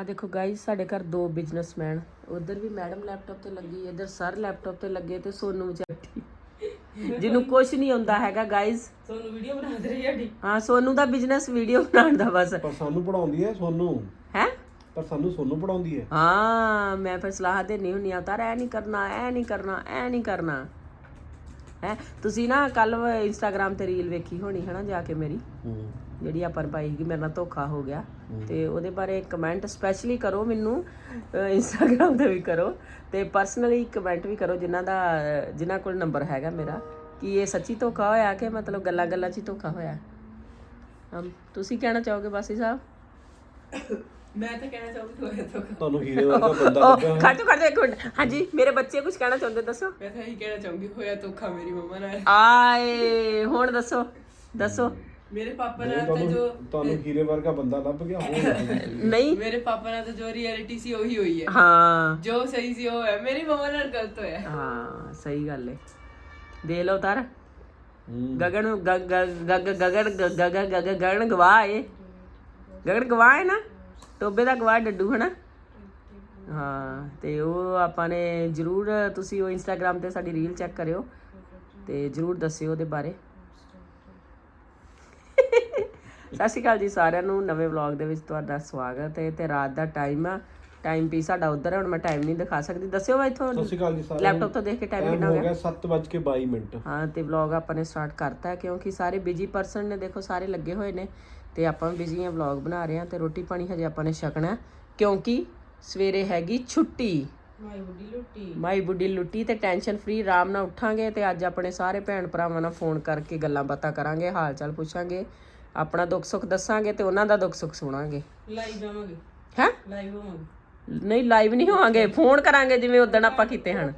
ਆ ਦੇਖੋ ਗਾਇਸ ਸਾਡੇ ਘਰ ਦੋ ਬਿਜ਼ਨਸਮੈਨ ਉਧਰ ਵੀ ਮੈਡਮ ਲੈਪਟਾਪ ਤੇ ਲੱਗੀ ਇਧਰ ਸਰ ਲੈਪਟਾਪ ਤੇ ਲੱਗੇ ਤੇ ਸੋਨੂ ਵਿਚਾਰੀ। ਜਿਹਨੂੰ ਕੁਝ ਨਹੀਂ ਆਉਂਦਾ ਹੈਗਾ ਗਾਇਸ ਤੁਹਾਨੂੰ ਵੀਡੀਓ ਬਣਾ ਦੇ ਰਹੀ ਸਾਡੀ। ਹਾਂ ਸੋਨੂ ਦਾ ਬਿਜ਼ਨਸ ਵੀਡੀਓ ਬਣਾਉਣ ਦਾ ਬਸ। ਪਰ ਸਾਨੂੰ ਪੜਾਉਂਦੀ ਹੈ ਸੋਨੂੰ। ਹੈ? ਪਰ ਸਾਨੂੰ ਸੋਨੂੰ ਪੜਾਉਂਦੀ ਹੈ। ਹਾਂ ਮੈਂ ਫਿਰ ਸਲਾਹ ਦੇਣੀ ਹੁੰਨੀ ਆ ਤਾਰ ਐ ਨਹੀਂ ਕਰਨਾ ਐ ਨਹੀਂ ਕਰਨਾ ਐ ਨਹੀਂ ਕਰਨਾ। ਹੈ? ਤੁਸੀਂ ਨਾ ਕੱਲ ਇੰਸਟਾਗ੍ਰam ਤੇ ਰੀਲ ਵੇਖੀ ਹੋਣੀ ਹੈ ਨਾ ਜਾ ਕੇ ਮੇਰੀ? ਹੂੰ। ਜਿਹੜੀ ਆਪਾਂ ਨੂੰ ਪਾਈ ਕਿ ਮੇਰੇ ਨਾਲ ਧੋਖਾ ਹੋ ਗਿਆ। ਤੇ ਉਹਦੇ ਬਾਰੇ ਕਮੈਂਟ ਸਪੈਸ਼ਲੀ ਕਰੋ ਮੈਨੂੰ ਇੰਸਟਾਗ੍ਰam ਤੇ ਵੀ ਕਰੋ। ਤੇ ਪਰਸਨਲੀ ਕਮੈਂਟ ਵੀ ਕਰੋ ਜਿਨ੍ਹਾਂ ਦਾ ਜਿਨ੍ਹਾਂ ਕੋਲ ਨੰਬਰ ਹੈਗਾ ਮੇਰਾ ਕਿ ਇਹ ਸੱਚੀ ਧੋਖਾ ਹੋਇਆ ਕਿ ਮਤਲਬ ਗੱਲਾਂ ਗੱਲਾਂ 'ਚ ਹੀ ਧੋਖਾ ਹੋਇਆ। ਹਮ ਤੁਸੀਂ ਕਹਿਣਾ ਚਾਹੋਗੇ ਬਾਸੀ ਸਾਹਿਬ? ਮੈਂ ਤਾਂ ਕਹਿਣਾ ਚਾਹੁੰਦੀ ਹੋਇਆ ਤਾਂ ਤੁਹਾਨੂੰ ਹੀਰੇ ਵਰਗਾ ਬੰਦਾ ਲੱਗਾ ਖੜ ਜਾ ਖੜ ਜਾ ਇੱਕ ਮਿੰਟ। ਹਾਂਜੀ ਮੇਰੇ ਬੱਚੇ ਕੁਝ ਕਹਿਣਾ ਚਾਹੁੰਦੇ ਦੱਸੋ? ਮੈਂ ਤਾਂ ਇਹੀ ਕਹਿਣਾ ਚਾਹੁੰਦੀ ਹੋਇਆ ਧੋਖਾ ਮੇਰੀ ਮੰਮਾ ਨਾਲ। ਆਏ ਹੁਣ ਦੱਸੋ ਦੱਸੋ। ਮੇਰੇ ਪਾਪਾ ਨਾਲ ਤਾਂ ਜੋ ਤੁਹਾਨੂੰ ਹੀਰੇ ਵਰਗਾ ਬੰਦਾ ਲੱਭ ਗਿਆ ਹੋਰ ਨਹੀਂ। ਮੇਰੇ ਪਾਪਾ ਨਾਲ ਤਾਂ ਜੋ ਰਿਐਲਿਟੀ ਸੀ ਉਹੀ ਹੋਈ ਹੈ। ਹਾਂ। ਜੋ ਸਹੀ ਸੀ ਉਹ ਹੈ। ਮੇਰੀ ਮੰਮਾ ਨਾਲ ਗਲਤ ਹੋਇਆ। ਹਾਂ ਸਹੀ ਗੱਲ ਏ। ਦੇ ਲਓ ਤਾਰ ਗਗਨ ਗ- ਗ- ਗ- ਗਗਨ ਗ- ਗ- ਗ- ਗ- ਗਗਨ ਗਵਾਹ ਏ। ਗਗਨ ਗਵਾਹ ਹੈ ਨਾ? ਟੋਬੇ ਦਾ ਗਵਾਹ ਡੱਡੂ ਹਨਾ? ਹਾਂ ਤੇ ਉਹ ਆਪਾਂ ਨੇ ਜਰੂਰ ਤੁਸੀਂ ਉਹ ਇੰਸਟਾਗ੍ਰam ਤੇ ਸਾਡੀ ਰੀਲ ਚੈੱਕ ਕਰਿਓ। ਤੇ ਜਰੂਰ ਦੱਸਿਓ ਉਹਦੇ ਬਾਰੇ। ਸਤਿ ਸ਼੍ਰੀ ਅਕਾਲ ਜੀ ਸਾਰਿਆਂ ਨੂੰ ਨਵੇਂ ਵਲੌਗ ਦੇ ਵਿੱਚ ਤੁਹਾਡਾ ਸਵਾਗਤ ਹੈ ਤੇ ਰਾਤ ਦਾ ਟਾਈਮ ਆ। ਟਾਈਮ ਪੀ ਸਾਡਾ ਉਧਰ ਹੈ ਹੁਣ ਮੈਂ ਟਾਈਮ ਨਹੀਂ ਦਿਖਾ ਸਕਦੀ। ਦੱਸਿਓ ਵਾ ਇੱਥੋਂ ਸਤਿ ਸ਼੍ਰੀ ਅਕਾਲ ਜੀ ਸਾਰਿਆਂ ਲੈਪਟਾਪ ਤੋਂ ਦੇਖ ਕੇ ਟਾਈਮ ਕਿੰਨਾ ਹੋ ਹੋ ਗਿਆ ਗਿਆ 7:22 ਮਿੰਟ। ਹਾਂ ਤੇ ਵਲੌਗ ਆਪਾਂ ਨੇ ਸਟਾਰਟ ਕਰਤਾ ਕਿਉਂਕਿ ਸਾਰੇ ਬਿਜ਼ੀ ਪਰਸਨ ਨੇ ਦੇਖੋ ਸਾਰੇ ਲੱਗੇ ਹੋਏ ਨੇ। ਤੇ ਆਪਾਂ ਬਿਜ਼ੀ ਆ ਵਲੌਗ ਬਣਾ ਰਹੇ ਆ ਤੇ ਰੋਟੀ ਪਾਣੀ ਹਜੇ ਆਪਾਂ ਨੇ ਛਕਣਾ ਕਿਉਂਕਿ ਸਵੇਰੇ ਹੈਗੀ ਛੁੱਟੀ। ਮਾਈ ਬੁੱਢੀ ਲੁੱਟੀ। ਮਾਈ ਬੁੱਢੀ ਲੁੱਟੀ ਤੇ ਟੈਨਸ਼ਨ ਫ੍ਰੀ ਆਰਾਮ ਨਾਲ ਉੱਠਾਂਗੇ ਤੇ ਅੱਜ ਆਪਣੇ ਸਾਰੇ ਭੈਣ ਭਰਾਵਾਂ ਨਾਲ ਫੋਨ ਕਰਕੇ ਗੱਲਾਂ ਬਾਤਾਂ ਕਰਾਂਗੇ ਹਾਲ ਚਾਲ ਪੁੱਛਾਂਗੇ। ਆਪਣਾ ਦੁੱਖ ਸੁੱਖ ਦੱਸਾਂਗੇ ਤੇ ਉਹਨਾਂ ਦਾ ਦੁੱਖ ਸੁੱਖ ਸੁਣਾਂਗੇ। ਲਾਈਵ ਜਾਵਾਂਗੇ। ਹੈ? ਲਾਈਵ ਹੋਵਾਂਗੇ। ਨਹੀਂ ਲਾਈਵ ਨਹੀਂ ਹੋਵਾਂਗੇ ਫੋਨ ਕਰਾਂਗੇ ਜਿਵੇਂ ਉਦੋਂ ਆਪਾਂ ਕੀਤੇ ਹਨ।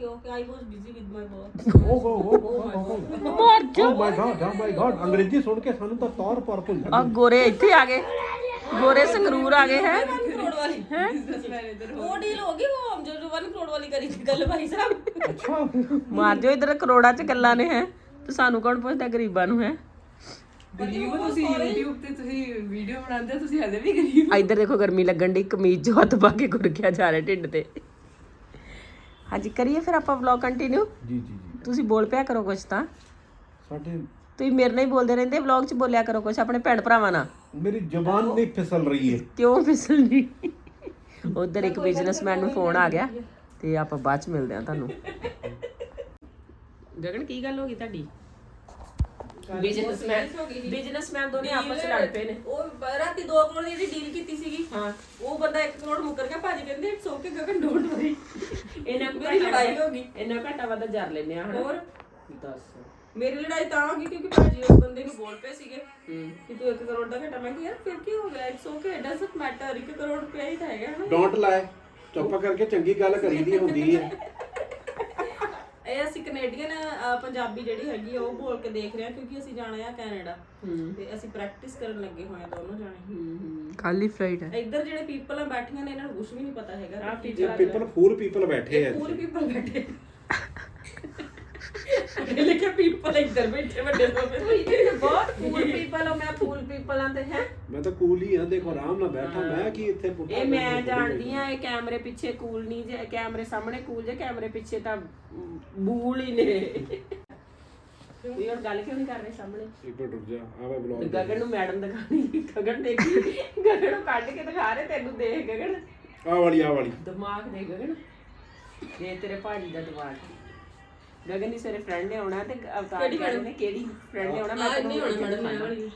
ਗੋਰੇ ਇੱਥੇ ਆ ਗਏ। ਗੋਰੇ ਸੰਗਰੂਰ ਆ ਗਏ ਹੈ? ਮਾਰ ਜੋ ਇਧਰ ਕਰੋੜਾਂ ਚ ਗੱਲਾਂ ਨੇ ਹੈ? ਤੇ ਸਾਨੂੰ ਕੌਣ ਪੁੱਛਦਾ ਗਰੀਬਾਂ ਨੂੰ ਹੈ? ਗਰੀਬ ਤੁਸੀਂ YouTube ਤੇ ਤੁਸੀਂ ਵੀਡੀਓ ਬਣਾਉਂਦੇ ਹੋ ਤੁਸੀਂ ਹਲੇ ਵੀ ਗਰੀਬ ਆ ਇੱਧਰ ਦੇਖੋ ਗਰਮੀ ਲੱਗਣ ਦੀ ਕਮੀਜ਼ ਜੋ ਹੱਥ ਪਾ ਕੇ ਗੁਰਕਿਆ ਜਾ ਰਿਹਾ ਢਿੱਡ ਤੇ। ਹਾਂਜੀ ਕਰੀਏ ਫਿਰ ਆਪਾਂ ਵਲੌਗ ਕੰਟੀਨਿਊ ਜੀ ਜੀ ਜੀ। ਤੁਸੀਂ ਬੋਲ ਪਿਆ ਕਰੋ ਕੁਝ ਤਾਂ। ਸਾਡੇ ਤੁਸੀਂ ਮੇਰੇ ਨਾਲ ਹੀ ਬੋਲਦੇ ਰਹਿੰਦੇ ਵਲੌਗ 'ਚ ਬੋਲਿਆ ਕਰੋ ਕੁਝ ਆਪਣੇ ਭੈਣ ਭਰਾਵਾਂ ਨਾਲ। ਮੇਰੀ ਜ਼ਬਾਨ ਨਹੀਂ ਫਿਸਲ ਰਹੀ ਹੈ ਕਿਉਂ ਫਿਸਲਦੀ? ਉਧਰ ਇੱਕ ਬਿਜ਼ਨਸਮੈਨ ਨੂੰ ਫੋਨ ਆ ਗਿਆ ਤੇ ਆਪਾਂ ਬਾਅਦ ਚ ਮਿਲਦੇ ਹਾਂ ਤੁਹਾਨੂੰ। ਗਗਨ ਕੀ ਗੱਲ ਹੋ ਗਈ ਤੁਹਾਡੀ? ਬਿਜ਼ਨਸਮੈਨ ਬਿਜ਼ਨਸਮੈਨ ਦੋਨੇ ਆਪਸ ਚ ਲੜ ਪਏ ਨੇ। ਉਹ ਰਾਤੀ 2 ਕਰੋੜ ਦੀ ਜਿਹੜੀ ਡੀਲ ਕੀਤੀ ਸੀਗੀ। ਹਾਂ। ਉਹ ਬੰਦਾ 1 ਕਰੋੜ ਮੁੱਕਰ ਗਿਆ ਭਾਜੀ ਕਹਿੰਦੇ it's okay Gagan don't worry ਇਹਨਾਂ ਮੇਰੀ ਲੜਾਈ ਹੋ ਗਈ। ਇਹਨਾਂ ਘਟਾ ਵਾਦਾ ਜਰ ਲੈਨੇ ਆ ਹਨਾ? ਹੋਰ? ਦੱਸ। ਮੇਰੀ ਲੜਾਈ ਤਾਂ ਹੋ ਗਈ ਕਿਉਂਕਿ ਭਾਜੀ ਉਸ ਬੰਦੇ ਨੂੰ ਬੋਲ ਪਏ ਸੀਗੇ ਕਿ ਤੂੰ 1 ਕਰੋੜ ਦਾ ਘਟਾ। ਮੈਂ ਕਿਹਾ ਯਾਰ ਫਿਰ ਕੀ ਹੋ ਗਿਆ? It's okay doesn't matter 1 crore ਰੁਪਇਆ ਹੀ ਤਾਂ ਹੈਗਾ ਹਨਾ? ਡੋਂਟ ਲਾਏ ਚੁੱਪ ਕਰਕੇ ਚੰਗੀ ਗੱਲ ਕਰੀਦੀ ਹੁੰਦੀ ਹੈ। ਇਹ ਅਸੀਂ ਕੈਨੇਡੀਅਨ ਪੰਜਾਬੀ ਜਿਹੜੀ ਹੈਗੀ ਆ ਉਹ ਬੋਲ ਕੇ ਦੇਖ ਰਹੇ ਹਾਂ ਕਿਉਂਕਿ ਅਸੀਂ ਜਾਣਾ ਆ ਕੈਨੇਡਾ ਤੇ ਅਸੀਂ ਪ੍ਰੈਕਟਿਸ ਕਰਨ ਲੱਗੇ ਹੋਏ ਆ ਦੋਨੋਂ ਜਾਣੇ। ਖਾਲੀ ਫਲਾਈਟ ਹੈ। ਇੱਧਰ ਜਿਹੜੇ ਪੀਪਲ ਆ ਬੈਠੀਆਂ ਨੇ ਇਹਨਾਂ ਨੂੰ ਕੁਝ ਵੀ ਨਹੀਂ ਪਤਾ ਹੈਗਾ। ਜੇ ਪੀਪਲ ਫੂਲ ਪੀਪਲ ਬੈਠੇ ਆ ਪੂਰੇ ਪੀਪਲ ਬੈਠੇ। ਇਹ ਲਿਖਿਆ ਪੀਪਲ ਇੱਧਰ ਬੈਠੇ ਵੱਡੇ ਸੋਫੇ ਤੇ ਬਹੁਤ ਫੂਲ ਪੀਪਲ ਹੋ ਮੈਂ ਫੂਲ ਪੀਪਲਾਂ ਤੇ ਹੈ। ਮੈਂ ਤਾਂ ਕੂਲ ਹੀ ਆ ਦੇਖੋ ਆਰਾਮ ਨਾਲ ਬੈਠਾ ਮੈਂ ਕੀ ਇੱਥੇ ਪੁੱਠਾ ਇਹ ਮੈਂ ਜਾਣਦੀ ਆ ਇਹ ਕੈਮਰੇ ਪਿੱਛੇ ਕੂਲ ਨਹੀਂ ਜੇ ਕੈਮਰੇ ਸਾਹਮਣੇ ਕੂਲ ਜੇ ਕੈਮਰੇ ਪਿੱਛੇ ਤਾਂ ਬੂਲ ਹੀ ਨੇ। ਵੀ ਹੁਣ ਗੱਲ ਕਿਉਂ ਨਹੀਂ ਕਰ ਰਹੇ ਸਾਹਮਣੇ? ਇੱਕ ਮਿੰਟ ਰੁਕ ਜਾ ਆ ਮੈਂ ਬਲੌਗ ਗਗਨ ਨੂੰ ਮੈਡਮ ਦਿਖਾਣੀ ਗਗਨ ਦੇਖੀ? ਗਗਨ ਨੂੰ ਕੱਢ ਕੇ ਦਿਖਾ ਰਹੇ ਤੈਨੂੰ ਦੇਖ ਗਗਨ? ਆ ਵਾਲੀ ਆ ਵਾਲੀ। ਦਿਮਾਗ ਦੇ ਗਗਨ। ਇਹ ਤੇਰੇ ਭਾਜੀ ਦਾ ਦਿਮਾਗ। ਗਗਨ ਦੀ ਸਵੇਰੇ ਫਰੈਂਡ ਨੇ ਆਉਣਾ ਤੇ ਅਵਤਾਰ ਨੇ ਕਿਹੜੀ ਫਰੈਂਡ ਨੇ ਆਉਣਾ ਮੈਂ ਤੈਨੂੰ ਨਹੀਂ ਇੱਥੇ ਮੈਡਮ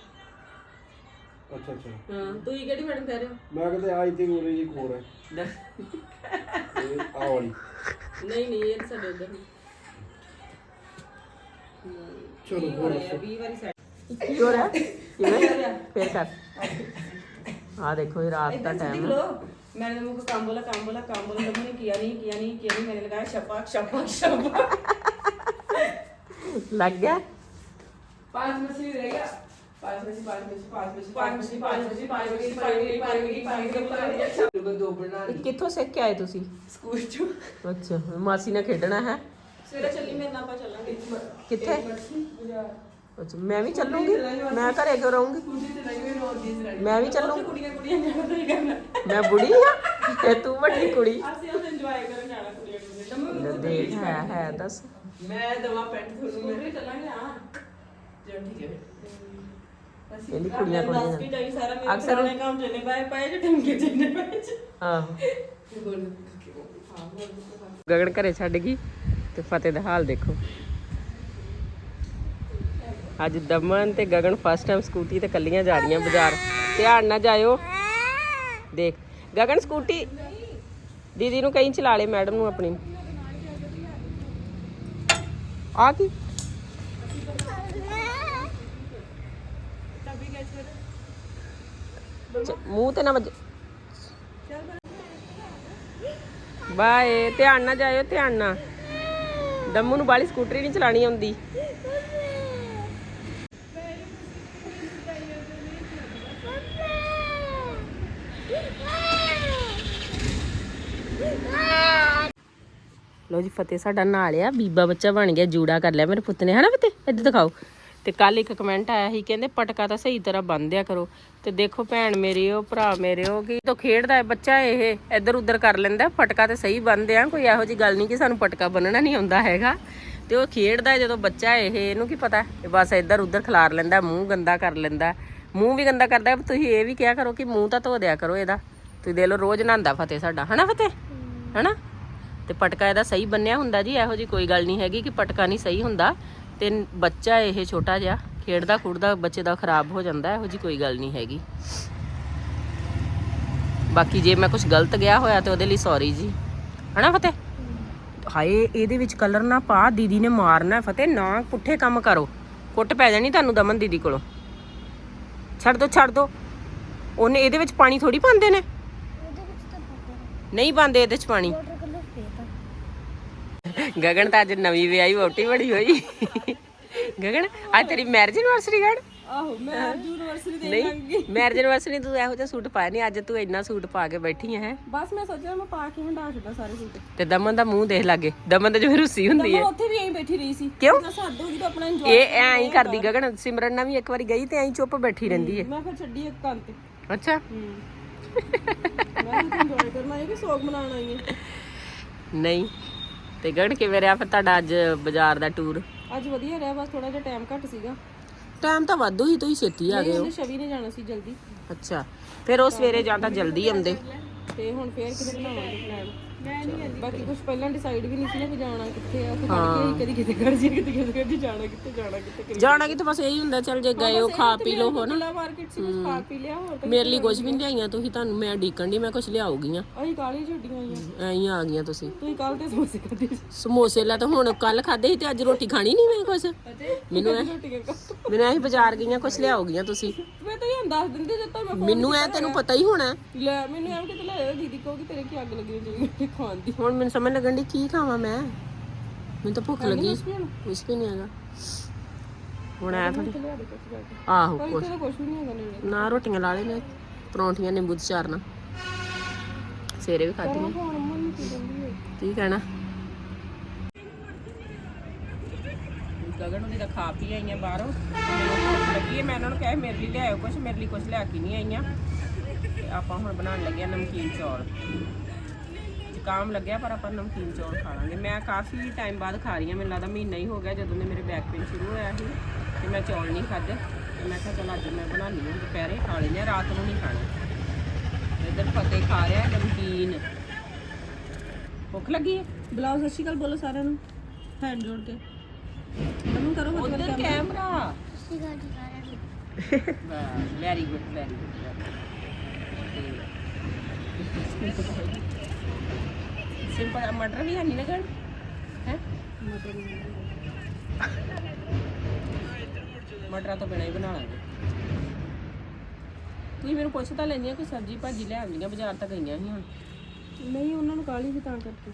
ਅੱਛਾ ਅੱਛਾ ਹਾਂ ਤੁਸੀਂ ਕਿਹੜੀ ਮੈਡਮ ਕਹਿ ਰਹੇ ਹੋ ਮੈਂ ਕਹਿੰਦੇ ਆਈ ਥਿੰਕ ਉਰੇ ਜੀ ਖੋਰ ਹੈ ਇਹ ਆ ਵਾਲੀ ਨਹੀਂ ਨਹੀਂ ਇਹ ਤਾਂ ਸਾਡੇ ਉਧਰ ਚਲੋ ਹੋਰ 20 ਵਾਰੀ ਸੈੱਟ ਕੀ ਹੋ ਰਿਹਾ ਕਿਵੇਂ ਫੇਰ ਕਰ ਆ ਦੇਖੋ ਇਹ ਰਾਤ ਦਾ ਟਾਈਮ लो मैंने मुझको काम बोला काम बोला काम बोला लोगों ने किया नहीं किया नहीं किया नहीं मैंने लगाया शपाक शपाक शपाक ਲੱਗ ਗਿਆ पांच मछली रह गया ਕਿੱਥੋਂ ਸਿੱਖ ਕੇ ਆਏ ਤੁਸੀਂ ਸਕੂਲ ਚੋਂ ਅੱਛਾ ਮਾਸੀ ਨਾਲ ਖੇਡਣਾ ਹੈ ਸਵੇਰੇ ਚੱਲੀ ਮੇਰੇ ਨਾਲ ਆਪਾਂ ਚੱਲਾਂਗੇ ਕਿੱਥੇ ਅੱਛਾ ਮੈਂ ਵੀ ਚੱਲੂੰਗੀ ਮੈਂ ਘਰੇ ਕਿਉਂ ਰਹੂੰਗੀ ਮੈਂ ਵੀ ਚੱਲੂੰਗੀ ਕੁੜੀਆਂ ਕੁੜੀਆਂ ਜਾਣਾ ਮੈਂ ਬੁੜੀ ਆ ਤੇ ਤੂੰ ਵੱਡੀ ਕੁੜੀ ਅਸੀਂ ਉਹ ਇੰਜੋਏ ਕਰਨ ਜਾਣਾ ਕੁੜੀਆਂ ਕੁੜੀਆਂ ਦੇਖ ਹੈ ਹੈ ਦੱਸ ਮੈਂ ਦਵਾ ਪੈਂਟ ਤੁਹਾਨੂੰ ਮੇਰੇ ਚੱਲਾਂਗੇ ਆ ਚਲ ਠੀਕ ਹੈ ਕਹਿੰਦੀ ਕੁੜੀਆਂ ਕੋਲ ਦੱਸ ਕੇ ਜਾਈ ਸਾਰਾ ਮੇਰੇ ਅਕਸਰ- ਪੁਰਾਣੇ ਕੰਮ ਚੱਲੇ ਪਏ ਪਏ ਜੇ ਟੰਗੇ ਚੱਲੇ ਪਏ ਜੇ। ਆਹੋ। ਹਾਂ ਬੋਲ ਗਗਨ ਘਰੇ ਛੱਡ ਗਈ ਤੇ ਫਤਿਹ ਦਾ ਹਾਲ ਦੇਖੋ। ਅੱਜ ਦਮਨ ਤੇ ਗਗਨ ਫਸਟ ਟਾਈਮ ਸਕੂਟੀ ਤੇ ਕੱਲੀਆਂ ਜਾ ਰਹੀਆਂ ਬਾਜ਼ਾਰ। ਧਿਆਨ ਨਾਲ ਜਾਇਓ। ਦੇਖ ਗਗਨ ਸਕੂਟੀ ਦੀਦੀ ਨੂੰ ਕਹੀਂ ਚਲਾ ਲੈ ਮੈਡਮ ਨੂੰ ਆਪਣੀ ਨੂੰ। ਆ ਕੀ? ਮੂੰਹ ਤੇ ਨਾ ਵੱਜ ਬਾਏ, ਧਿਆਨ ਨਾਲ ਜਾਇਓ, ਧਿਆਨ ਨਾਲ। ਦਮੂ ਨੂੰ ਬਾਲੀ ਸਕੂਟਰੀ ਨਹੀਂ ਚਲਾਣੀ ਆਉਂਦੀ। ਲੋ ਜੀ, ਫਤਿਹ ਸਾਡਾ ਨਾਲ ਆ, ਬੀਬਾ ਬੱਚਾ ਬਣ ਗਿਆ, ਜੂੜਾ ਕਰ ਲਿਆ, ਮੇਰੇ ਪੁੱਤ ਨੇ, ਹਨਾ ਫਤਿਹ? ਇੱਧਰ ਦਿਖਾਓ। ਤੇ ਕੱਲ ਇੱਕ ਕਮੈਂਟ ਆਇਆ ਸੀ, ਕਹਿੰਦੇ ਪਟਕਾ ਤਾਂ ਸਹੀ ਤਰ੍ਹਾਂ ਬੰਨ੍ਹਿਆ ਕਰੋ। ਤੇ ਦੇਖੋ ਭੈਣ ਮੇਰੀ, ਉਹ ਭਰਾ ਮੇਰੇ, ਉਹ ਕੀ ਤੋਂ ਖੇਡਦਾ ਹੈ ਬੱਚਾ ਇਹ ਇੱਧਰ ਉੱਧਰ ਕਰ ਲੈਂਦਾ ਪਟਕਾ ਤੇ ਸਹੀ ਬੰਨਦੇ ਆ ਕੋਈ ਇਹੋ ਜੀ ਗੱਲ ਨਹੀਂ ਕਿ ਸਾਨੂੰ ਪਟਕਾ ਬੰਨਣਾ ਨਹੀਂ ਆਉਂਦਾ ਹੈਗਾ। ਤੇ ਉਹ ਖੇਡਦਾ ਜਦੋਂ ਬੱਚਾ ਇਹ, ਇਹਨੂੰ ਕੀ ਪਤਾ ਬਸ ਇੱਧਰ ਉੱਧਰ ਖਿਲਾਰ ਲੈਂਦਾ, ਮੂੰਹ ਗੰਦਾ ਕਰ ਲੈਂਦਾ ਮੂੰਹ ਵੀ ਗੰਦਾ ਕਰਦਾ ਤੁਸੀਂ ਇਹ ਵੀ ਕਿਹਾ ਕਰੋ ਕਿ ਮੂੰਹ ਤਾਂ ਧੋ ਦਿਆ ਕਰੋ ਇਹਦਾ। ਤੁਸੀਂ ਦੇ ਲਓ, ਰੋਜ਼ ਨਹਾਉਂਦਾ ਫਤਿਹ ਸਾਡਾ, ਹਨਾ ਫਤਿਹ? ਹਨਾ? ਤੇ ਪਟਕਾ ਇਹਦਾ ਸਹੀ ਬੰਨਿਆ ਹੁੰਦਾ ਜੀ, ਇਹੋ ਜੀ ਕੋਈ ਗੱਲ ਨਹੀਂ ਹੈਗੀ ਕਿ ਪਟਕਾ ਨਹੀਂ ਸਹੀ ਹੁੰਦਾ। ਤੇ ਬੱਚਾ ਇਹ ਛੋਟਾ ਜਿਹਾ ਖੇਡਦਾ ਖੁੱਡਦਾ ਬੱਚੇ ਦਾ ਖਰਾਬ ਹੋ ਜਾਂਦਾ ਇਹੋ ਜੀ ਕੋਈ ਗੱਲ ਨਹੀਂ ਹੈਗੀ। ਬਾਕੀ ਜੇ ਮੈਂ ਕੁਝ ਗਲਤ ਗਿਆ ਹੋਇਆ ਤੇ ਉਹਦੇ ਲਈ ਸੌਰੀ ਜੀ। ਹਨਾ ਫਤਿਹ? ਹਾਏ ਇਹਦੇ ਵਿੱਚ ਕਲਰ ਨਾ ਪਾ ਦੀਦੀ ਨੇ ਮਾਰਨਾ ਫਤਿਹ ਨਾ ਪੁੱਠੇ ਕੰਮ ਕਰੋ। ਕੁੱਟ ਪੈ ਜਾਣੀ ਤੁਹਾਨੂੰ ਦਮਨ ਦੀਦੀ ਕੋਲੋਂ। ਛੱਡ ਦੋ ਛੱਡ ਦੋ। ਉਹਨੇ ਇਹਦੇ ਵਿੱਚ ਪਾਣੀ ਥੋੜੀ ਪਾਉਂਦੇ ਨੇ? ਨਹੀਂ ਪਾਉਂਦੇ ਇਹਦੇ ਚ ਪਾਣੀ। ਗਗਨ ਤਾਂ ਅੱਜ ਨਵੀਂ ਵਿਆਹੀ ਵੋਟੀ ਬੜੀ ਹੋਈ। ਗਗਨ ਅੱਜ ਤੇਰੀ ਮੈਰਿਜ ਐਨਵਰਸਰੀ ਗੜ ਆਹੋ ਮੈਂ ਯੂਨੀਵਰਸਿਟੀ ਦੇ ਨਹੀਂ ਮੈਰਿਜ ਐਨਵਰਸਰੀ ਤੂੰ ਇਹੋ ਜਿਹਾ ਸੂਟ ਪਾਇਆ ਨਹੀਂ ਅੱਜ ਤੂੰ ਇੰਨਾ ਸੂਟ ਪਾ ਕੇ ਬੈਠੀ ਹੈ ਬਸ ਮੈਂ ਸੋਚਿਆ ਮੈਂ ਪਾ ਕੇ ਹੰਡਾ ਛੱਡਾਂ ਸਾਰੇ ਸੂਟ। ਤੇ ਦਮਨ ਦਾ ਮੂੰਹ ਦੇਖ ਲਾਗੇ ਦਮਨ ਤੇ ਜਿਵੇਂ ਰੁੱਸੀ ਹੁੰਦੀ ਮੈਂ ਹੈ ਉੱਥੇ ਵੀ ਐਂ ਬੈਠੀ ਰਹੀ ਸੀ। ਕਿਉਂ? ਜਦੋਂ ਹੱਦ ਹੋ ਗਈ ਤਾਂ ਆਪਣਾ ਇੰਜੋਏ ਇਹ ਐਂ ਹੀ ਕਰਦੀ ਗਗਨ ਸਿਮਰਨ ਨਾਲ ਵੀ ਇੱਕ ਵਾਰੀ ਗਈ ਤੇ ਐਂ ਚੁੱਪ ਬੈਠੀ ਰਹਿੰਦੀ ਹੈ ਮੈਂ ਫਿਰ ਛੱਡੀ ਇੱਕ ਕੰਨ ਤੇ। ਅੱਛਾ। ਹੂੰ। ਮੈਂ ਇੰਜੋਏ ਕਰਨਾ ਇਹ ਕਿ ਸੋਗ ਮਨਾਉਣ ਆਈ ਹੈ ਨਹੀਂ। ਤੇ ਗਗਨ ਕਿਵੇਂ ਰਿਹਾ ਫਿਰ ਤੁਹਾਡਾ ਅੱਜ ਬਾਜ਼ਾਰ ਦਾ ਟੂਰ ਅੱਜ ਵਧੀਆ ਰਿਹਾ ਬਸ ਥੋੜਾ ਜਿਹਾ ਟਾਈਮ ਘੱਟ ਸੀਗਾ। ਟਾਈਮ ਤਾਂ ਵਾਧੂ ਹੀ ਤੁਸੀਂ ਛੇਤੀ ਆ ਗਏ ਹੋ। ਉਹਨੇ ਸ਼ਵੀ ਨੇ ਜਾਣਾ ਸੀ ਜਲਦੀ। ਅੱਛਾ ਫਿਰ ਉਹ ਸਵੇਰੇ ਜਾਂ ਤਾਂ ਜਲਦੀ ਆਉਂਦੇ। ਤੇ ਹੁਣ ਫੇਰ ਕਿਤੇ ਬਣਾਵਾਂਗੇ ਪਲਾਨ ਮੈਂ ਨਹੀਂ ਬਾਕੀ ਕੁਝ ਪਹਿਲਾਂ ਡਿਸਾਈਡ ਵੀ ਨਹੀਂ ਸੀ ਨਾ ਕਿ ਜਾਣਾ ਕਿੱਥੇ ਆ ਕੇ ਅਸੀਂ ਕਦੀ ਕਿਤੇ ਕਰ ਜੀ ਕਿਤੇ ਕਿਤੇ ਕਰ ਜੀ ਜਾਣਾ ਕਿੱਥੇ ਜਾਣਾ ਕਿੱਥੇ ਕਰੀ ਜਾਣਾ ਕਿਤੇ ਬਸ ਇਹੀ ਹੁੰਦਾ ਚੱਲ ਜੇ ਗਏ ਹੋ ਖਾ ਪੀ ਲਓ ਹੋ ਨਾ ਕਿਲਾ ਮਾਰਕੀਟ ਸੀ ਕੁਝ ਖਾ ਪੀ ਲਿਆ ਹੋਰ ਤਾਂ ਮੇਰੇ ਲਈ ਕੁਝ ਵੀ ਨਹੀਂ ਲਿਆਈਆਂ ਤੁਸੀਂ ਤੁਹਾਨੂੰ ਮੈਂ ਡੀਕਣ ਦੀ ਮੈਂ ਕੁਝ ਲਿਆਉਗੀਆਂ। ਅਸੀਂ ਕਾਲੀ ਝੱਡੀਆਂ ਆਈਆਂ ਐਂ ਹੀ ਆ ਗਈਆਂ ਤੁਸੀਂ। ਤੁਸੀਂ ਕੱਲ ਤੇ ਸਮੋਸੇ ਖਾਦੇ ਸੀ। ਸਮੋਸੇ ਲੈ ਤਾਂ ਹੁਣ ਕੱਲ ਖਾਦੇ ਸੀ ਤੇ ਅੱਜ ਰੋਟੀ ਖਾਣੀ ਨਹੀਂ ਮੈਂ ਕੁਝ ਮੈਨੂੰ ਐ ਮੈਨੂੰ ਐਂ ਬਾਜ਼ਾਰ ਗਈਆਂ ਕੁਝ ਲਿਆਉਗੀਆਂ ਤੁਸੀਂ। ਮੈਂ ਦੱਸ ਦਿੰਦੇ ਮੈਂ phone ਮੈਨੂੰ ਐ ਤੈਨੂੰ ਪਤਾ ਹੀ ਹੋਣਾ। ਲੈ ਮੈਨੂੰ ਐਂ ਕਿਤੇ ਲੈ ਜਾਓ ਦੀਦੀ ਕਹੋਗੀ ਤੇਰੇ ਕੀ ਅੱਗ ਲੱਗੀ ਹੋਈ ਹੈ ਖਾਣ ਦੀ ਹੁਣ ਮੈਨੂੰ ਸਮਝ ਲੱਗਣ ਦੀ ਕੀ ਖਾਵਾਂ ਮੈਂ। ਮੈਨੂੰ ਤਾਂ ਭੁੱਖ ਲੱਗੀ। ਕੁਝ ਵੀ ਨਹੀਂ ਹੈਗਾ। ਹੁਣ ਐ ਥੋੜੀ ਲਿਆ ਦੇ ਕੁਛ ਜਾ ਕੇ। ਆਹੋ ਪਰ ਇੱਥੇ ਤਾਂ ਕੁਝ ਵੀ ਨਹੀਂ ਹੈਗਾ ਨੇੜੇ। ਨਾ ਰੋਟੀਆਂ ਲਾ ਲੈਣੇ ਪਰੌਂਠੀਆਂ ਨਿੰਬੂ ਚਾਰਨਾ। ਸਵੇਰੇ ਵੀ ਖਾਧੀਆਂ ਹੁਣ ਮੰਮਾ ਨੂੰ ਕੀ ਕਹਿੰਦੀ ਹੈ? ਕੀ ਕਹਿਣਾ? ਗਗਨ ਉਹਦੀ ਤਾਂ ਖਾ ਪੀ ਆਈਆਂ ਬਾਹਰੋਂ। ਤੇ ਮੈਨੂੰ ਭੁੱਖ ਲੱਗੀ ਹੈ ਮੈਂ ਉਹਨਾਂ ਨੂੰ ਕਿਹਾ ਸੀ ਮੇਰੇ ਲਈ ਲਿਆਇਓ ਕੁਝ ਮੇਰੇ ਲਈ ਕੁਝ ਲਿਆ ਕੇ ਨਹੀਂ ਆਈਆਂ। ਤੇ ਆਪਾਂ ਹੁਣ ਬਣਾਉਣ ਲੱਗੇ ਆ ਨਮਕੀਨ ਚੌਲ। ਜ਼ੁਕਾਮ ਲੱਗਿਆ ਪਰ ਆਪਾਂ ਨਮਕੀਨ ਚੌਲ ਖਾ ਲਾਂਗੇ। ਮੈਂ ਕਾਫੀ ਟਾਈਮ ਬਾਅਦ ਖਾ ਰਹੀ ਹਾਂ ਮੈਨੂੰ ਲੱਗਦਾ ਮਹੀਨਾ ਹੀ ਹੋ ਗਿਆ ਜਦੋਂ ਦੇ ਮੇਰੇ ਬੈਕ ਪੇਨ ਸ਼ੁਰੂ ਹੋਇਆ ਸੀ ਤੇ ਮੈਂ ਚੌਲ ਨਹੀਂ ਖਾਦੇ ਤੇ ਮੈਂ ਕਿਹਾ ਚਲ ਅੱਜ ਮੈਂ ਬਣਾਉਣੀ ਹਾਂ ਦੁਪਹਿਰੇ ਖਾ ਲੈਂਦੇ ਹਾਂ ਰਾਤ ਨੂੰ ਨਹੀਂ ਖਾਣਾ। ਇੱਧਰ ਫਤਿਹ ਖਾ ਰਿਹਾ ਨਮਕੀਨ। ਭੁੱਖ ਲੱਗੀ ਹੈ? ਬੁਲਾਓ ਸਤਿ ਸ਼੍ਰੀ ਅਕਾਲ ਬੋਲੋ ਸਾਰਿਆਂ ਨੂੰ। ਹੈਂਡ ਜੋੜ ਕੇ। ਮੈਨੂੰ ਕਰੋ ਉਧਰ camera very good very good simple matter ਵੀ ਹੈ ਨਹੀਂ ਲੱਗਣ ਹੈ? ਮਟਰਾਂ ਤੋਂ ਬਿਨਾਂ ਹੀ ਬਣਾ ਲਾਂਗੇ। ਤੁਸੀਂ ਮੈਨੂੰ ਪੁੱਛ ਤਾਂ ਲੈਂਦੀਆਂ ਕਿ ਸਬਜ਼ੀ ਭਾਜੀ ਲੈ ਆਉਂਦੀਆਂ ਬਾਜ਼ਾਰ ਤਾਂ ਗਈਆਂ ਸੀ ਹੁਣ। ਨਹੀਂ ਉਹਨਾਂ ਨੂੰ ਕਾਲੀ ਸੀ ਤਾਂ ਕਰਕੇ।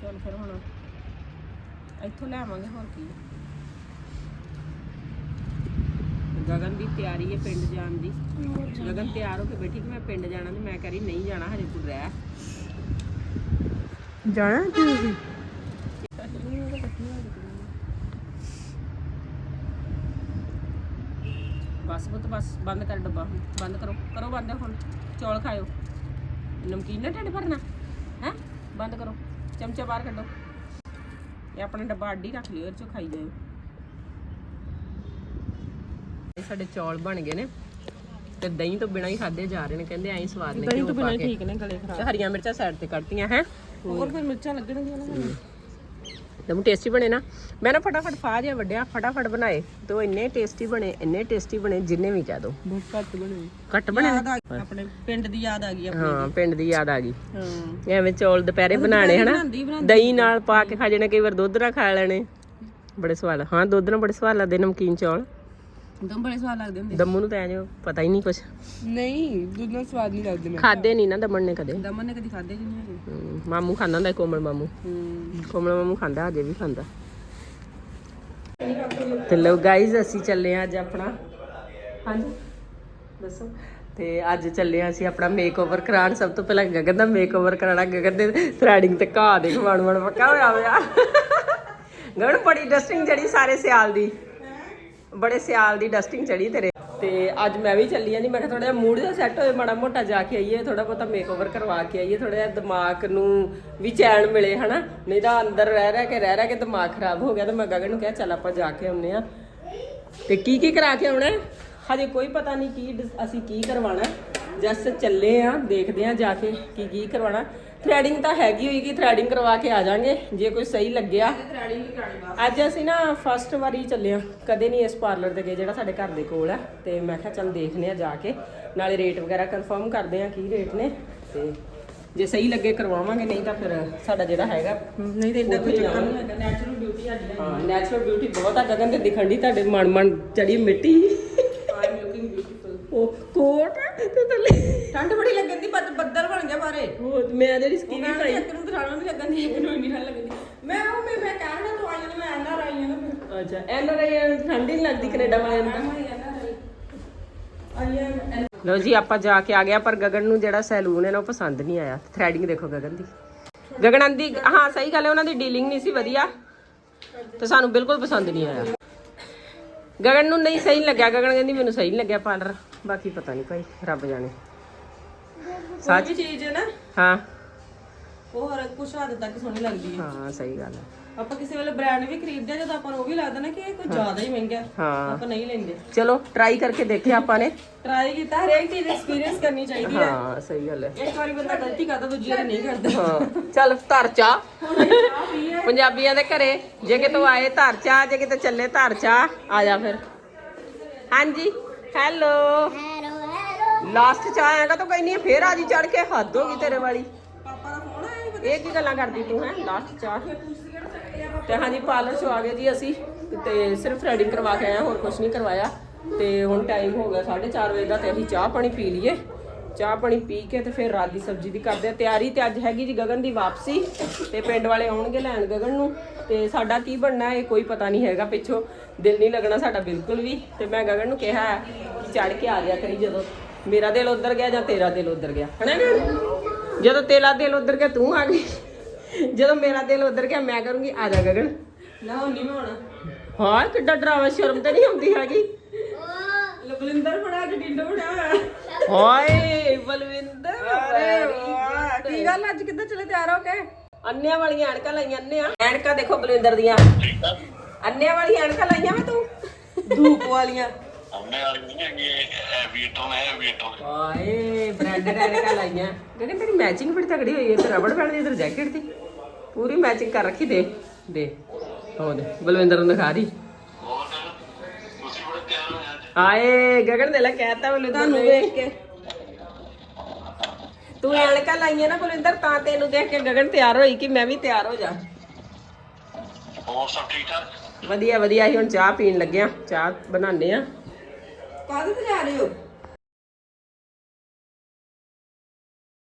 ਚਲ ਫਿਰ ਹੁਣ। ਇੱਥੋਂ ਲੈ ਆਵਾਂਗੇ ਹੋਰ ਕੀ। ਗਗਨ ਦੀ ਤਿਆਰੀ ਹੈ ਪਿੰਡ ਜਾਣ ਦੀ। ਗਗਨ ਤਿਆਰ ਹੋ ਕੇ ਬੈਠੀ ਕਿ ਮੈਂ ਪਿੰਡ ਜਾਣਾ ਤੇ ਮੈਂ ਕਹ ਰਹੀ ਨਹੀਂ ਜਾਣਾ ਹਜੇ ਤੂੰ ਰਹਿ। ਜਾਣਾ ਤੁਸੀਂ ਬਸ ਪੁੱਤ ਬਸ ਬੰਦ ਕਰ ਡੱਬਾ ਹੁਣ। ਬੰਦ ਕਰੋ ਕਰੋ ਬੰਦ ਹੁਣ ਚੌਲ ਖਾਇਓ। ਨਮਕੀਨ ਨਾ ਢਿੱਡ ਭਰਨਾ ਹੈ? ਬੰਦ ਕਰੋ ਚਮਚਾ ਬਾਹਰ ਕੱਢੋ। ਇਹ ਆਪਣਾ ਡੱਬਾ ਅੱਡੀ ਰੱਖ ਲਿਓ ਇਹ ਚੋਂ ਖਾਈ ਜਾਓ ਇਹ ਸਾਡੇ ਚੌਲ ਬਣ ਗਏ ਨੇ ਤੇ ਦਹੀਂ ਤੋਂ ਬਿਨਾਂ ਹੀ ਖਾਦੇ ਜਾ ਰਹੇ ਨੇ ਕਹਿੰਦੇ ਐਂ ਸਵਾਦ ਨੇ ਦਹੀਂ ਤੋਂ ਬਿਨਾਂ ਕੇ। ਠੀਕ ਨੇ ਗਲੇ ਖਰਾਬ। ਤੇ ਹਰੀਆਂ ਮਿਰਚਾਂ ਸਾਈਡ ਤੇ ਕੱਟਤੀਆਂ ਹੈ? ਹੋਰ ਫਿਰ ਮਿਰਚਾਂ ਲੱਗਣਗੀਆਂ ਨਾ ਦਮ ਟੇਸਟੀ ਬਣੇ ਨਾ। ਮੈਂ ਨਾ ਫਟਾਫਟ ਫਾ ਜਿਹਾ ਵੱਡਿਆ ਫਟਾਫਟ ਬਣਾਏ। ਤੇ ਉਹ ਇੰਨੇ ਟੇਸਟੀ ਬਣੇ ਇੰਨੇ ਟੇਸਟੀ ਬਣੇ ਜਿੰਨੇ ਵੀ ਕਹਿ ਦੋ। ਬਹੁਤ ਘੱਟ ਬਣੇ। ਘੱਟ ਬਣੇ ਯਾਦ ਆ ਗਈ ਆਪਣੇ ਪਿੰਡ ਦੀ ਯਾਦ ਆ ਗਈ ਆਪਣੀ ਹਾਂ ਪਿੰਡ ਦੀ ਯਾਦ ਆ ਗਈ। ਹਾਂ। ਐਵੇਂ ਚੌਲ ਦੁਪਹਿਰੇ ਬਣਾਣੇ ਹਨਾ? ਬਣਾਉਂਦੀ ਬਣਾਉਂਦੀ। ਦਹੀਂ ਨਾਲ ਪਾ ਕੇ ਖਾ ਜਾਣੇ ਕਈ ਵਾਰ ਦੁੱਧ ਨਾਲ ਖਾ ਲੈਣੇ। ਬੜੇ ਸਵਾਦ ਹਾਂ ਦੁੱਧ ਨਾਲ ਬੜੇ ਸਵਾਦ ਲੱਗਦੇ ਨਮਕੀਨ ਚੌਲ। ਦਮ ਬੜੇ ਸਵਾਦ ਲੱਗਦੇ ਹੁੰਦੇ ਦਮੂ ਨੂੰ ਤਾਂ ਐਂ ਪਤਾ ਹੀ ਨਹੀਂ ਕੁਛ। ਨਹੀਂ ਦੁੱਧ ਨਾਲ ਸਵਾਦ ਨਹੀਂ ਲੱਗਦੇ ਖਾਦੇ ਨਹੀਂ ਨਾ ਦਮਨ ਨੇ ਕਦੇ। ਦਮਨ ਨੇ ਕਦੀ ਖਾਦੇ ਨਹੀਂ ਹੈਗੇ। ਹਮ, ਮਾਮੂ ਖਾਂਦਾ ਹੁੰਦਾ ਸੀ, ਕੋਮਲ ਮਾਮੂ। ਹੂੰ। ਕੋਮਲ ਮਾਮੂ ਖਾਂਦਾ ਅਜੇ ਵੀ ਖਾਂਦਾ। ਤੇ ਲੋ ਗਾਈਜ਼ ਅਸੀਂ ਚੱਲੇ ਆ ਅੱਜ ਆਪਣਾ। ਹਾਂਜੀ? ਦੱਸੋ। ਤੇ ਅੱਜ ਚੱਲੇ ਆ ਅਸੀਂ ਆਪਣਾ ਮੇਕਓਵਰ ਕਰਾਉਣ। ਸਭ ਤੋਂ ਪਹਿਲਾਂ ਗਗਨ ਦਾ ਮੇਕਓਵਰ ਕਰਾਉਣਾ। ਗਗਨ ਦੇ ਥ੍ਰੈਡਿੰਗ ਤੇ ਘਾਹ ਦੇ ਖਵਾਣ ਵਣ ਪੱਕਾ ਹੋਇਆ ਹੋਇਆ। ਗਗਨ ਬੜੀ ਡਸਟਿੰਗ ਚੜੀ ਸਾਰੇ ਸਿਆਲ ਦੀ। ਬੜੇ ਸਿਆਲ ਦੀ ਡਸਟਿੰਗ ਚੜੀ ਤੇਰੇ। ਤੇ ਅੱਜ ਮੈਂ ਵੀ ਚੱਲੀ ਆਂ ਜੀ, ਮੈਂ ਕਿਹਾ ਥੋੜਾ ਜਿਹਾ ਮੂਡ ਜਿਹਾ ਸੈੱਟ ਹੋਏ, ਮਾੜਾ ਮੋਟਾ ਜਾ ਕੇ ਆਈਏ ਥੋੜਾ ਬਹੁਤਾ ਮੇਕਓਵਰ ਕਰਵਾ ਕੇ ਆਈਏ ਥੋੜਾ ਜਿਹਾ ਦਿਮਾਗ ਨੂੰ ਵੀ ਚੈਨ ਮਿਲੇ, ਹਨਾ? ਨਹੀਂ ਤਾਂ ਅੰਦਰ ਰਹਿ ਰਹਿ ਕੇ, ਰਹਿ ਰਹਿ ਕੇ ਦਿਮਾਗ ਖਰਾਬ ਹੋ ਗਿਆ ਤੇ ਮੈਂ ਗਗਨ ਨੂੰ ਕਿਹਾ, ਚੱਲ ਆਪਾਂ ਜਾ ਕੇ ਆਉਂਦੇ ਆ। ਤੇ ਕੀ ਕੀ ਕਰਾ ਕੇ ਆਉਣਾ? ਹਜੇ ਕੋਈ ਪਤਾ ਨਹੀਂ ਕੀ, ਅਸੀਂ ਕੀ ਕਰਵਾਣਾ ਜਸ ਚੱਲੇ ਆ, ਦੇਖਦੇ ਆ ਜਾ ਕੇ ਕੀ ਕੀ ਕਰਵਾਣਾ ਥ੍ਰੈਡਿੰਗ ਤਾਂ ਹੈਗੀ ਹੋਈ ਕਿ ਥ੍ਰੈਡਿੰਗ ਕਰਵਾ ਕੇ ਆ ਜਾਾਂਗੇ ਜੇ ਕੋਈ ਸਹੀ ਲੱਗਿਆ। ਥ੍ਰੈਡਿੰਗ ਵੀ ਕਰਾਣੀ ਬਸ। ਅੱਜ ਅਸੀਂ ਨਾ ਫਸਟ ਵਾਰੀ ਚੱਲੇ ਆ ਕਦੇ ਨਹੀਂ ਇਸ ਪਾਰਲਰ ਤੇ ਗਏ ਜਿਹੜਾ ਸਾਡੇ ਘਰ ਦੇ ਕੋਲ ਹੈ ਤੇ ਮੈਂ ਕਿਹਾ ਚੱਲ ਦੇਖਨੇ ਆ ਜਾ ਕੇ ਨਾਲੇ ਰੇਟ ਵਗੈਰਾ ਕਨਫਰਮ ਕਰਦੇ ਆ ਕੀ ਰੇਟ ਨੇ ਤੇ ਜੇ ਸਹੀ ਲੱਗੇ ਕਰਵਾਵਾਂਗੇ ਨਹੀਂ ਤਾਂ ਫਿਰ ਸਾਡਾ ਜਿਹੜਾ ਹੈਗਾ ਨਹੀਂ ਤੇ ਉੱਥੇ ਕੋਈ ਚੱਕਰ। ਨਹੀਂ ਹੈਗਾ ਨੈਚੁਰਲ ਬਿਊਟੀ ਆ ਜੀ ਹਾਂ ਨੈਚੁਰਲ ਬਿਊਟੀ ਬਹੁਤ ਆ ਗਗਨ ਤੇ ਦਿਖਣ ਦੀ ਤੁਹਾਡੇ ਮਨ ਮਨ ਚੜੀ ਮਿੱਟੀ ਆਈ ਐਮ ਲੁਕਿੰਗ ਬਿਊਟੀਫੁਲ ਉਹ ਕੋਟ ਤੇ ਥੱਲੇ ਠੰਡ ਬੜੀ ਲੱਗਣ ਦੀ ਬੱਦ- ਬੱਦਲ ਬਣ ਗਿਆ ਬਾਰੇ ਉਹ ਮੈਂ ਜਿਹੜੀ ਪਾਈ ਇੱਕ ਨੂੰ ਲੱਗਣ ਦੀ ਇੱਕ ਨੂੰ ਦੀ ਮੈਂ ਉਹ ਮੈਂ ਮੈਂ ਕਹਿ ਰਿਹਾ ਤੂੰ ਆਈ ਨਾ ਮੈਂ ਐਨਆਰ ਆਈ ਨਾ ਫਿਰ। ਅੱਛਾ ਐਨ ਆਈ ਠੰਡੀ ਨਹੀਂ ਲੱਗਦੀ ਕੈਨੇਡਾ ਵਾਲਿਆਂ ਨੂੰ ਤਾਂ। ਮੈਂ ਐਨਆਰ ਆਈ ਆਈ। ਐਮ ਲੋ ਜੀ ਆਪਾਂ ਜਾ ਕੇ ਆ ਗਿਆ ਪਰ ਗਗਨ ਨੂੰ ਜਿਹੜਾ ਸੈਲੂਨ ਹੈ ਨਾ ਉਹ ਪਸੰਦ ਨਹੀਂ ਆਇਆ। ਥ੍ਰੈਡਿੰਗ ਦੇਖੋ ਗਗਨ ਦੀ। ਗਗਨ ਦੀ ਹਾਂ ਸਹੀ ਗੱਲ ਹੈ ਉਹਨਾਂ ਦੀ ਡੀਲਿੰਗ ਨਹੀਂ ਸੀ ਵਧੀਆ। ਤੇ ਸਾਨੂੰ ਬਿਲਕੁਲ ਪਸੰਦ ਨਹੀਂ ਆਇਆ। ਗਗਨ ਨੂੰ ਨਹੀਂ ਸਹੀ ਲੱਗਿਆ। ਗਗਨ ਕਹਿੰਦੀ ਮੈਨੂੰ ਸਹੀ ਨਹੀਂ ਲੱਗਿਆ ਪਾਰਲਰ। ਬਾਕੀ ਪਤਾ ਨਹੀਂ ਭਾਈ ਰੱਬ ਜਾਣੇ। ਸੱਚ? ਚੀਜ਼ ਹੈ ਨਾ। ਹਾਂ। ਉਹ ਹਰ ਕੁਛ ਹੱਦ ਤੱਕ ਸੋਹਣੀ ਲੱਗਦੀ ਹੈ। ਹਾਂ ਸਹੀ ਗੱਲ ਹੈ। ਆਪਾਂ ਕਿਸੇ ਵੇਲੇ ਬ੍ਰਾਂਡ ਵੀ ਖਰੀਦਦੇ ਆ ਜਦੋਂ ਆਪਾਂ ਨੂੰ ਉਹ ਵੀ ਲੱਗਦਾ ਨਾ ਕਿ ਇਹ ਕੋਈ ਜ਼ਿਆਦਾ ਹੀ ਮਹਿੰਗਾ ਹੈ। ਹਾਂ। ਆਪਾਂ ਨਹੀਂ ਲੈਂਦੇ। ਚਲੋ ਟਰਾਈ ਕਰਕੇ ਦੇਖਿਆ ਆਪਾਂ ਨੇ। ਟਰਾਈ ਕੀਤਾ ਹਰੇਕ ਚੀਜ਼ ਐਕਸਪੀਰੀਅੰਸ ਕਰਨੀ ਚਾਹੀਦੀ ਹੈ। ਹਾਂ ਸਹੀ ਗੱਲ ਹੈ। ਇੱਕ ਵਾਰੀ ਬੰਦਾ ਗਲਤੀ ਕਰਦਾ ਦੂਜੀ ਵਾਰੀ ਨਹੀਂ ਕਰਦਾ। ਹਾਂ ਚੱਲ ਧਰ ਚਾ ਪੰਜਾਬੀਆਂ ਦੇ ਘਰੇ ਜੇ ਕਿਤੋਂ ਆਏ ਧਰ ਚਾ ਜੇ ਕਿਤੇ ਚੱਲੇ ਧਰ ਚਾ ਆ ਜਾ ਫਿਰ। ਹਾਂਜੀ ਹੈਲੋ ਲਾਸਟ ਚਾ ਆਏਗਾ ਤਾਂ ਕੋਈ ਨਹੀਂ ਫੇਰ ਆ ਜੀ ਚੜ ਕੇ ਹੱਦ ਹੋ ਗਈ ਤੇਰੇ ਵਾਲੀ। ਇਹ ਕੀ ਗੱਲਾਂ ਕਰਦੀ ਤੂੰ ਹੈ? ਲਾਸਟ ਚਾਹ ਤੇ ਹਾਂਜੀ ਪਾਰਲਰ ਚ ਆ ਗਏ ਜੀ ਅਸੀਂ। ਤੇ ਸਿਰਫ ਥ੍ਰੈਡਿੰਗ ਕਰਵਾ ਕੇ ਆਏ ਹਾਂ, ਹੋਰ ਕੁਝ ਨਹੀਂ ਕਰਵਾਇਆ। ਤੇ ਹੁਣ ਟਾਈਮ ਹੋ ਗਿਆ 4:30 ਵਜੇ ਦਾ ਤੇ ਅਸੀਂ ਚਾਹ ਪਾਣੀ ਪੀ ਲਈਏ। ਚਾਹ ਪਾਣੀ ਪੀ ਕੇ ਤੇ ਫਿਰ ਰਾਤ ਦੀ ਸਬਜ਼ੀ ਦੀ ਕਰਦੇ ਆ ਤਿਆਰੀ ਤੇ ਅੱਜ ਹੈਗੀ ਜੀ ਗਗਨ ਦੀ ਵਾਪਸੀ ਤੇ ਪਿੰਡ ਵਾਲੇ ਆਉਣਗੇ ਲੈਣ ਗਗਨ ਨੂੰ। ਤੇ ਸਾਡਾ ਕੀ ਬਣਨਾ ਇਹ ਕੋਈ ਪਤਾ ਨਹੀਂ ਹੈਗਾ ਪਿੱਛੋਂ। ਦਿਲ ਨਹੀਂ ਲੱਗਣਾ ਸਾਡਾ ਬਿਲਕੁਲ ਵੀ। ਤੇ ਮੈਂ ਗਗਨ ਨੂੰ ਕਿਹਾ ਹੈ ਕਿ ਚੜ ਕੇ ਆ ਜਾ ਕਰੀ ਜਦੋਂ। ਮੇਰਾ ਦਿਲ ਉਧਰ ਗਿਆ ਜਾਂ ਤੇਰਾ ਦਿਲ ਉਧਰ ਗਿਆ। ਹਨਾ ਗਗਨ? ਜਦੋਂ ਤੇਰਾ ਦਿਲ ਉਧਰ ਗਿਆ ਤੂੰ ਆ ਗਈ। ਜਦੋਂ ਮੇਰਾ ਦਿਲ ਉਧਰ ਗਿਆ ਮੈਂ ਕਰੂੰਗੀ ਆ ਜਾ ਗਗਨ। ਨਾ ਹੁਣ ਨਹੀਂ ਮੈਂ ਹੋਣਾ ਹਾਂ ਕਿੱਡਾ ਡਰਾਵਾ ਸ਼ਰਮ ਤੇ ਨਹੀਂ ਆਉਂਦੀ ਹੈਗੀ? ਲਬਲਿੰਦਰ ਬੜਾ ਅੱਜ ਡਿੰਡੋ ਬਣਾ ਹੋਇਆ। ਹਾਏ ਬਲਵਿੰਦਰ ਵਾਹ ਕੀ ਗੱਲ ਅੱਜ ਕਿੱਦਾਂ ਚਲੇ ਤਿਆਰ ਹੋ ਕੇ? ਅੰਨਿਆਂ ਵਾਲੀਆਂ ਐਨਕਾਂ ਲਾਈਆਂ ਅੰਨਿਆਂ ਐਨਕਾਂ ਦੇਖੋ ਬਲਵਿੰਦਰ ਦੀਆਂ। ਅੰਨਿਆਂ ਵਾਲੀਆਂ ਐਨਕਾਂ ਲਾਈਆਂ ਮੈਂ ਤੂੰ? ਧੂਪ ਵਾਲੀਆਂ। ਉਹਨੇ ਵਾਲੀ ਨਹੀਂ ਹੈਗੀ ਇਹ ਵੀਟੋ ਹੈ ਵੀਟੋ ਆਏ ਬ੍ਰੈਂਡ ਐਨਕਾਂ ਲਾਈਆਂ। ਕਹਿੰਦੇ ਤੇਰੀ ਮੈਚਿੰਗ ਬੜੀ ਤਗੜੀ ਹੋਈ ਹੈ ਤੇ ਰਬੜ ਬੈਂਡ ਦੀ ਤੇ ਜੈਕਟ ਦੀ। ਪੂਰੀ ਮੈਚਿੰਗ ਕਰ ਰੱਖੀ ਦੇ ਦੇ। ਉਹ ਦੇ ਬਲਵਿੰਦਰ ਨੂੰ ਦਿਖਾ ਦੀ। ਆਏ ਗਗਨ ਦੇ ਲੈ ਕਹਿਤਾ ਮੈਨੂੰ ਤੁਹਾਨੂੰ ਵੇਖ ਕੇ। ਤੂੰ ਐਨਕਾਂ ਲਾਈਆਂ ਨਾ ਬਲਵਿੰਦਰ ਤਾਂ ਤੈਨੂੰ ਦੇਖ ਕੇ ਗਗਨ ਤਿਆਰ ਹੋਈ ਕਿ ਮੈਂ ਵੀ ਤਿਆਰ ਹੋ ਜਾ। ਹੋਰ ਸਭ ਠੀਕ ਠਾਕ? ਵਧੀਆ ਵਧੀਆ ਹੀ ਹੁਣ ਚਾਹ ਪੀਣ ਲੱਗਿਆ ਚਾਹ ਬਣਾਉਂਦੇ ਆ। ਕਾਹਦੇ ਤੇ ਜਾ ਰਹੇ ਹੋ